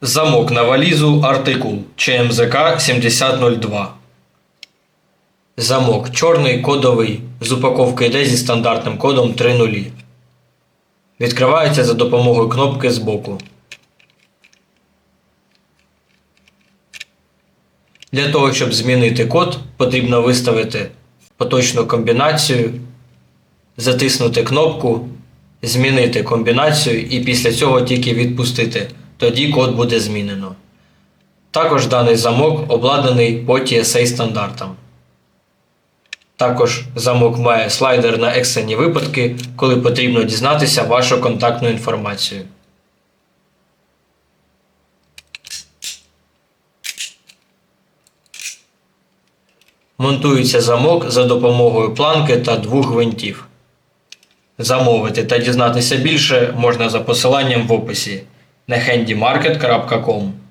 Замок на валізу артикул ЧМЗК 7002. Замок чорний кодовий. З упаковки йде зі стандартним кодом 3.0. Відкривається за допомогою кнопки збоку. Для того, щоб змінити код, потрібно виставити поточну комбінацію, затиснути кнопку, змінити комбінацію і після цього тільки відпустити. Тоді код буде змінено. Також даний замок обладнаний по TSA стандартам. Також замок має слайдер на екстрені випадки, коли потрібно дізнатися вашу контактну інформацію. Монтується замок за допомогою планки та двох гвинтів. Замовити та дізнатися більше можна за посиланням в описі на handymarket.com.